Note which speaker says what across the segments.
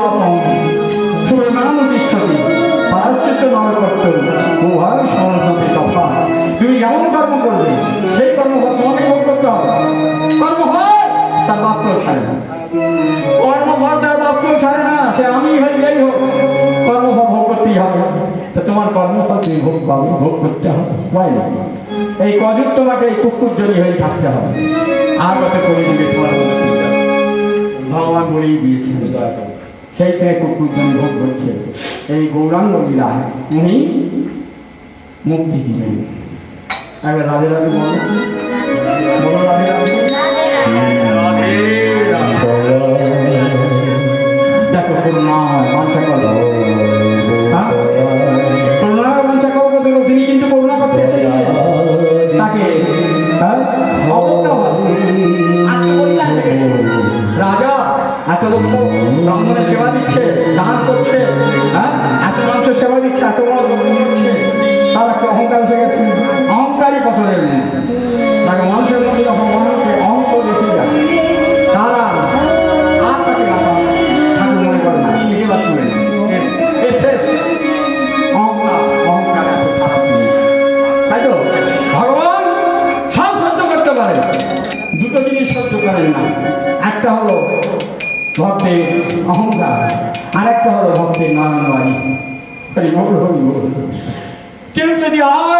Speaker 1: সাংকৃত তুই বাপ শুভে নাম তিষ্ঠতি পাশ্চাত্য নাম কর্তব্য উভয় সমানভাবে তফা তুমি এমন কর্ম করবে সেই কর্ম তোমাকে ভোগ করতে হবে কর্ম হয় তার বাপকেও না কর্মফল তার বাপকেও ছাড়ে না সে আমি হই যাই হোক কর্মফল ভোগ করতেই হবে তো তোমার কর্মফল তুমি ভোগ ভোগ করতে হবে হয় না এই কযুগ তোমাকে এই কুকুর জড়ি হয়ে থাকতে হবে আর কত করে দিবে তোমার ভগবান বলেই দিয়েছেন। সেই থেকে কুকুরজন ভোগ করছে। এই গৌরাঙ্গ লীলা উনি মুক্তি দিলেন। একবার রাধে রাধে বলো। বলো রাধে রাধে। হ্যাঁ? কিন্তু হ্যাঁ? গেছে। রাজা, এত ব্রাহ্মণের সেবা দিচ্ছে, দান করছে হ্যাঁ? এত মানুষের সেবা দিচ্ছে, এত বড় দিচ্ছে তার একটা অহংকার হয়ে গেছে। অহংকারই পথরের নেই হরি বল হরি বল কেউ যদি আর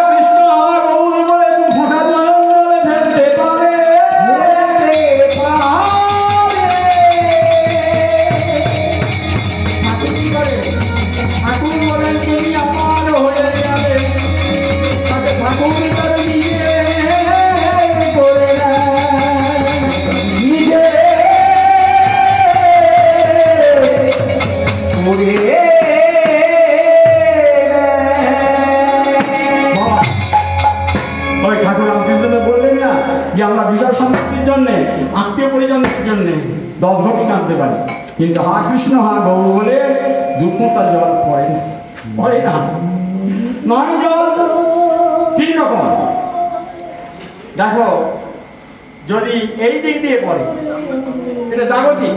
Speaker 1: কৃষ্ণ আর কিন্তু হা কৃষ্ণ, হা গৌর বলে দুঃখটা জল পড়ে। পড়ে না। নয় জল, তিন রকম। দেখো, যদি এই দিক দিয়ে পড়ে, এটা জাগতিক।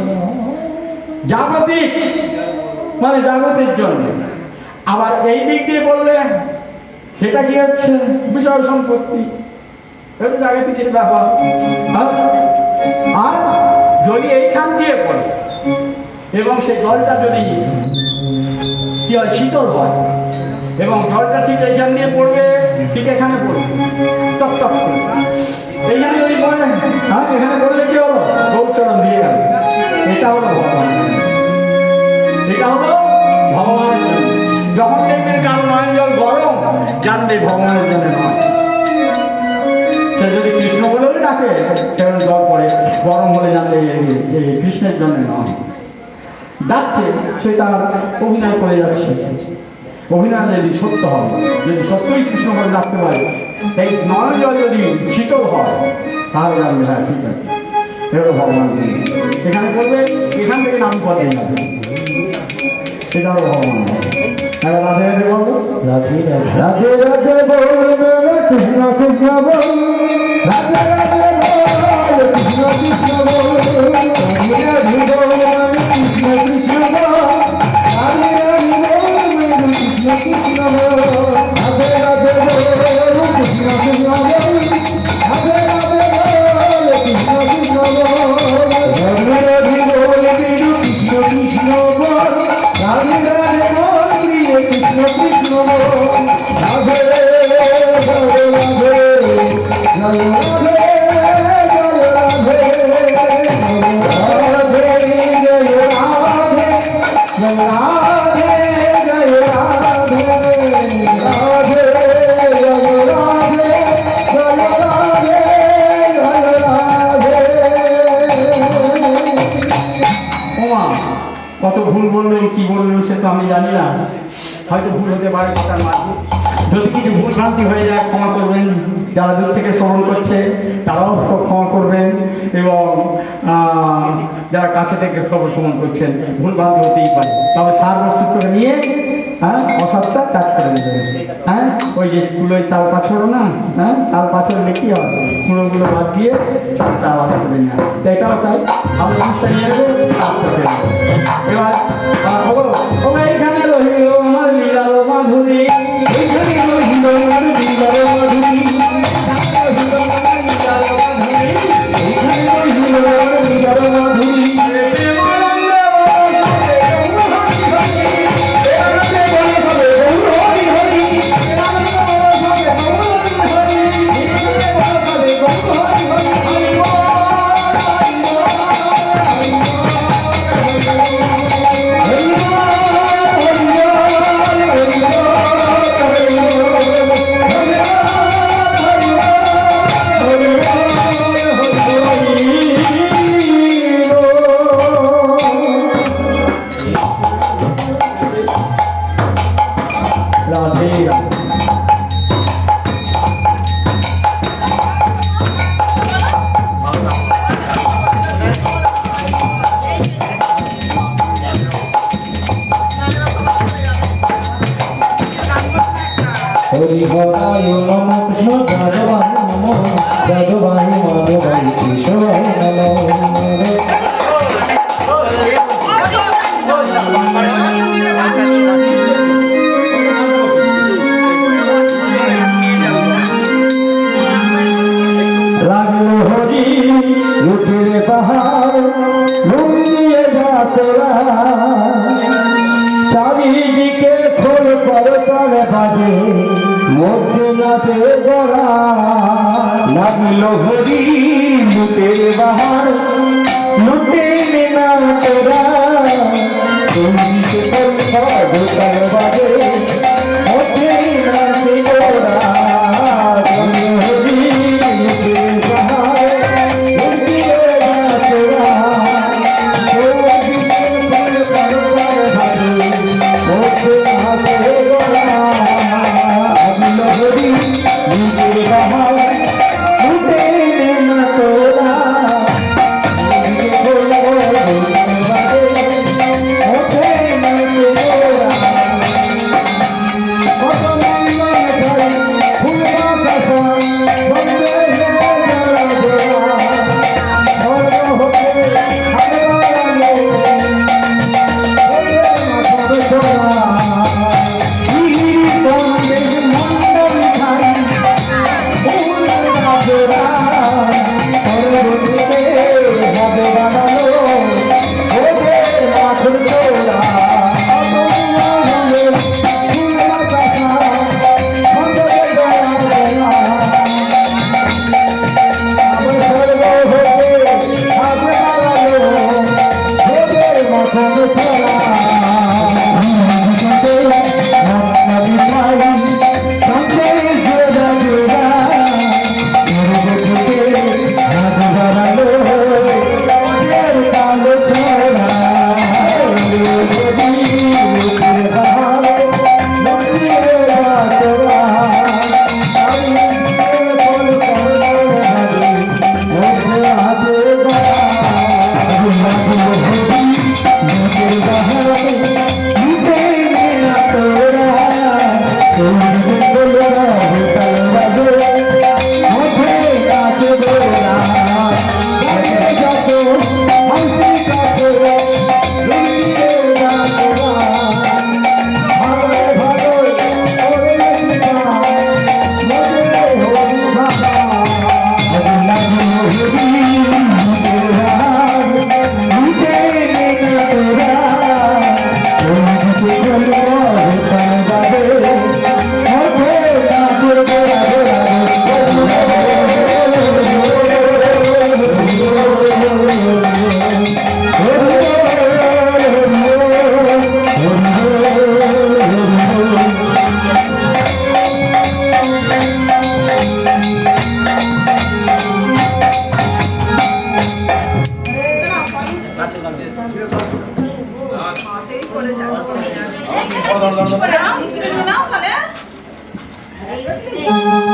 Speaker 1: জাগতিক মানে জাগতিক জন্য আবার এই দিক দিয়ে বললে সেটা কি হচ্ছে? বিষয় সম্পত্তি। এটা জাগতিকের ব্যাপার। হ্যাঁ? এবং সেই জলটা যদি কি হয়, শীতল হয়, এবং জলটা ঠিক এইখান দিয়ে পড়বে, ঠিক এখানে পড়বে। টপ টপ করে। এইখানে যদি পড়ে হ্যাঁ এখানে পড়লে কি হলো? গৌচরণ দিয়ে গেল। এটা হলো ভগবান। এটা হলো ভগবানের জন্য যখন দেখবেন কারও নয়ন জল গরম জানবে ভগবানের জন্য নয় সে যদি কৃষ্ণ বলেও ডাকে সেখানে জল পড়ে, গরম হলে জানবে কৃষ্ণের জন্য নয় ডাকছে, সে তার অভিনয় করে যাচ্ছে। অভিনয় যদি সত্য হয়, যদি সত্যই কৃষ্ণ ডাকতে পারে এই জল যদি শীতল হয়, তাহলে আমি হ্যাঁ ঠিক আছে। এগুলো ভগবান এখানে করবে এখান থেকে নাম পথে যাবে। হলো ভগবান। রাধে রাধে বলব
Speaker 2: কৃষ্ণ কৃষ্ণ রাধে রাধে কৃষ্ণ কৃষ্ণ
Speaker 1: কত ভুল বললেন কি বললেন সে তো আমি জানি না। হয়তো ভুল হতে পারে তার মাঝে। যদি কিছু ভুল ভ্রান্তি হয়ে যায়, ক্ষমা করবেন। যারা দূর থেকে স্মরণ করছে, তারাও ক্ষমা করবেন এবং যারা কাছে থেকে খবর স্মরণ করছেন, ভুল ভ্রান্তি হতেই পারে। তবে সার প্রস্তুত করে নিয়ে হ্যাঁ অসৎটা ত্যাগ করে দেবেন। হ্যাঁ ওই যে স্কুলে চাল পাছড়ো না হ্যাঁ চাল পাথর কি হয় কুড়োগুলো বাদ দিয়ে চালটা আলাদা করে নেওয়া এটাও তাই। ভালো জিনিসটা নিয়ে এবার এইখানে রহিল মাধুরী। মাধুরী
Speaker 2: हरि गोपाल नमो कृष्ण जय भाई नमो जय भाई माधव भाई চলে বাজে মধ্যে নাচে গড়া লাগল হরি, লুটের বাহার লুটে না তোরা তুমি সে বাজে 对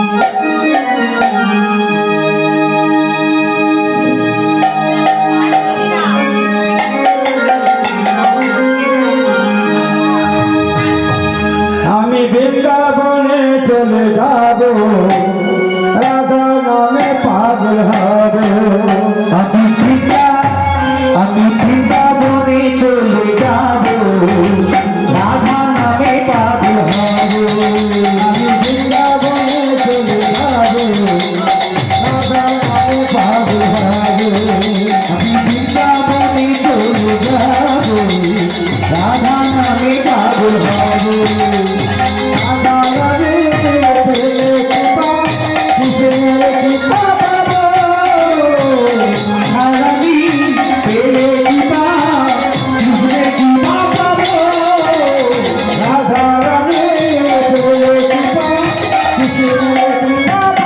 Speaker 2: হব রাধা